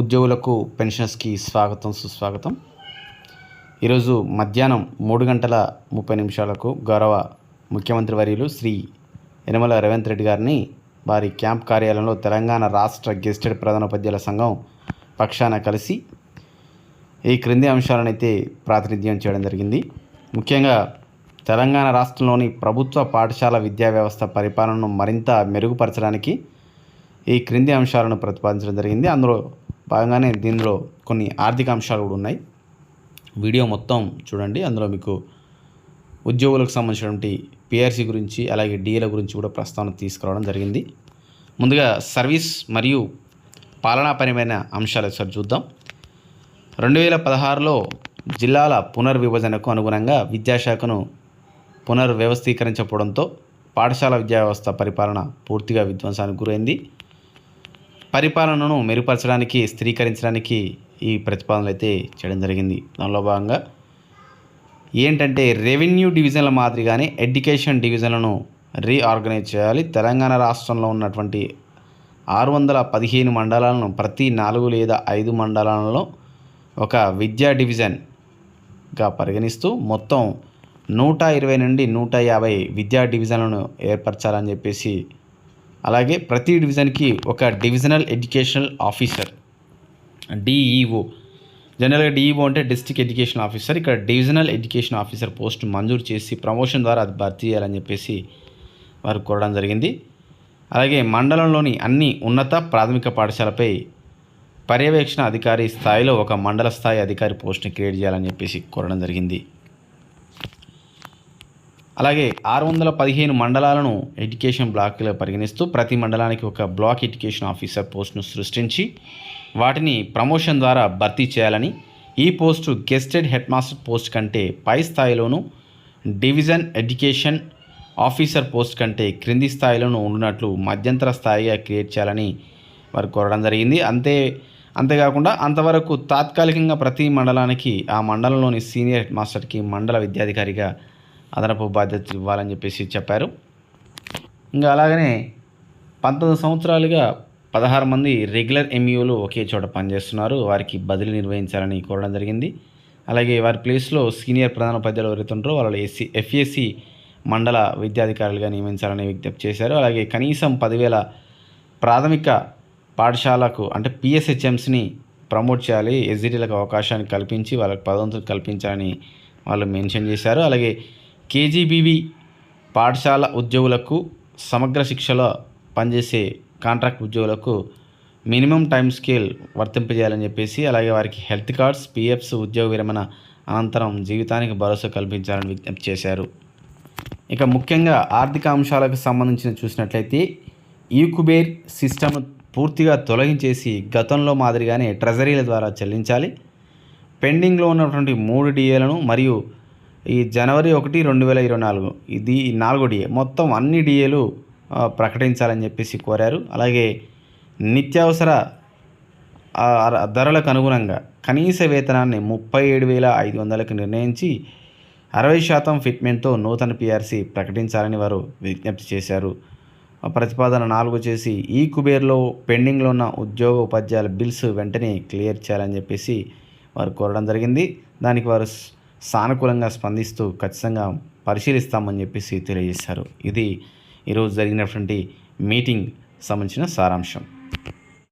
ఉద్యోగులకు పెన్షన్స్కి స్వాగతం సుస్వాగతం. ఈరోజు మధ్యాహ్నం మూడు గంటల ముప్పై నిమిషాలకు గౌరవ ముఖ్యమంత్రి వర్యులు శ్రీ యనమల రేవంత్ రెడ్డి గారిని వారి క్యాంప్ కార్యాలయంలో తెలంగాణ రాష్ట్ర గెస్టెడ్ ప్రధానోపాధ్యాయుల సంఘం పక్షాన కలిసి ఈ క్రింది అంశాలను అయితే ప్రాతినిధ్యం చేయడం జరిగింది. ముఖ్యంగా తెలంగాణ రాష్ట్రంలోని ప్రభుత్వ పాఠశాల విద్యా వ్యవస్థ పరిపాలనను మరింత మెరుగుపరచడానికి ఈ క్రింది అంశాలను ప్రతిపాదించడం జరిగింది. అందులో భాగంగానే దీనిలో కొన్ని ఆర్థిక అంశాలు కూడా ఉన్నాయి. వీడియో మొత్తం చూడండి. అందులో మీకు ఉద్యోగులకు సంబంధించినటువంటి పిఆర్సీ గురించి అలాగే డిఎల గురించి కూడా ప్రస్తావన తీసుకురావడం జరిగింది. ముందుగా సర్వీస్ మరియు పాలనాపరమైన అంశాలు ఒకసారి చూద్దాం. రెండు వేల పదహారులో జిల్లాల పునర్విభజనకు అనుగుణంగా విద్యాశాఖను పునర్వ్యవస్థీకరించకపోవడంతో పాఠశాల విద్యా వ్యవస్థ పరిపాలన పూర్తిగా విధ్వంసానికి గురైంది. పరిపాలనను మెరుగుపరచడానికి స్థిరీకరించడానికి ఈ ప్రతిపాదనలు అయితే చేయడం జరిగింది. దానిలో భాగంగా ఏంటంటే రెవెన్యూ డివిజన్ల మాదిరిగానే ఎడ్యుకేషన్ డివిజన్లను రీఆర్గనైజ్ చేయాలి. తెలంగాణ రాష్ట్రంలో ఉన్నటువంటి ఆరు వందల పదిహేను మండలాలను ప్రతి నాలుగు లేదా ఐదు మండలాలలో ఒక విద్యా డివిజన్గా పరిగణిస్తూ మొత్తం నూట ఇరవై నుండి నూట యాభై విద్యా డివిజన్లను ఏర్పరచాలని చెప్పేసి అలాగే ప్రతి డివిజన్కి ఒక డివిజనల్ ఎడ్యుకేషనల్ ఆఫీసర్ డిఈఓ. జనరల్గా డిఈఓ అంటే డిస్ట్రిక్ట్ ఎడ్యుకేషన్ ఆఫీసర్. ఇక్కడ డివిజనల్ ఎడ్యుకేషన్ ఆఫీసర్ పోస్ట్ మంజూరు చేసి ప్రమోషన్ ద్వారా అది భర్తీ చేయాలని చెప్పేసి వారు కోరడం జరిగింది. అలాగే మండలంలోని అన్ని ఉన్నత ప్రాథమిక పాఠశాలపై పర్యవేక్షణ అధికారి స్థాయిలో ఒక మండల స్థాయి అధికారి పోస్ట్ని క్రియేట్ చేయాలని చెప్పేసి కోరడం జరిగింది. అలాగే ఆరు వందల పదిహేను మండలాలను ఎడ్యుకేషన్ బ్లాక్లో పరిగణిస్తూ ప్రతి మండలానికి ఒక బ్లాక్ ఎడ్యుకేషన్ ఆఫీసర్ పోస్టును సృష్టించి వాటిని ప్రమోషన్ ద్వారా భర్తీ చేయాలని ఈ post gazetted head master post కంటే పై స్థాయిలోనూ డివిజన్ ఎడ్యుకేషన్ ఆఫీసర్ పోస్ట్ కంటే క్రింది స్థాయిలోనూ ఉండినట్లు మధ్యంతర స్థాయిగా క్రియేట్ చేయాలని వారు కోరడం జరిగింది. అంతే అంతేకాకుండా అంతవరకు తాత్కాలికంగా ప్రతి మండలానికి ఆ మండలంలోని సీనియర్ హెడ్ మాస్టర్కి మండల విద్యాధికారిగా అదనపు బాధ్యతలు ఇవ్వాలని చెప్పేసి చెప్పారు. ఇంకా అలాగనే పంతొమ్మిది సంవత్సరాలుగా పదహారు మంది రెగ్యులర్ ఎంఈఓలు ఒకే చోట పనిచేస్తున్నారు. వారికి బదిలీ నిర్వహించాలని కోరడం జరిగింది. అలాగే వారి ప్లేస్లో సీనియర్ ప్రధానోపాధ్యాయులు ఎవరైతే ఉంటారో వాళ్ళు ఎస్సీ ఎఫ్ఏసి మండల విద్యాధికారులుగా నియమించాలని విజ్ఞప్తి చేశారు. అలాగే కనీసం పదివేల ప్రాథమిక పాఠశాలకు అంటే పిఎస్హెచ్ఎంస్ని ప్రమోట్ చేయాలి ఎస్జిటీలకు అవకాశాన్ని కల్పించి వాళ్ళకి పదవంతులు కల్పించాలని వాళ్ళు మెన్షన్ చేశారు. అలాగే కేజీబీవి పాఠశాల ఉద్యోగులకు సమగ్ర శిక్షలో పనిచేసే కాంట్రాక్ట్ ఉద్యోగులకు మినిమం టైం స్కేల్ వర్తింపజేయాలని చెప్పేసి అలాగే వారికి హెల్త్ కార్డ్స్ పిఎఫ్స్ ఉద్యోగ విరమణ అనంతరం జీవితానికి భరోసా కల్పించాలని విజ్ఞప్తి చేశారు. ఇక ముఖ్యంగా ఆర్థిక అంశాలకు సంబంధించిన చూసినట్లయితే ఈ కుబేర్ సిస్టమ్ను పూర్తిగా తొలగించేసి గతంలో మాదిరిగానే ట్రెజరీల ద్వారా చెల్లించాలి. పెండింగ్లో ఉన్నటువంటి మూడు డిఏలను మరియు ఈ జనవరి ఒకటి రెండు వేల ఇరవై నాలుగు. ఇది నాలుగో డిఏ మొత్తం అన్ని డిఏలు ప్రకటించాలని చెప్పేసి కోరారు. అలాగే నిత్యావసర ధరలకు అనుగుణంగా కనీస వేతనాన్ని ముప్పై ఏడు వేల ఐదు వందలకు నిర్ణయించి అరవై శాతం ఫిట్మెంట్తో నూతన పిఆర్సీ ప్రకటించాలని వారు విజ్ఞప్తి చేశారు. ప్రతిపాదన నాలుగు చేసి ఈ కుబేర్లో పెండింగ్లో ఉన్న ఉద్యోగ ఉపాధ్యాయుల బిల్స్ వెంటనే క్లియర్ చేయాలని చెప్పేసి వారు కోరడం జరిగింది. దానికి వారు సానుకూలంగా స్పందిస్తూ ఖచ్చితంగా పరిశీలిస్తామని చెప్పేసి తెలియజేశారు. ఇది ఈరోజు జరిగినటువంటి మీటింగ్ సంబంధించిన సారాంశం.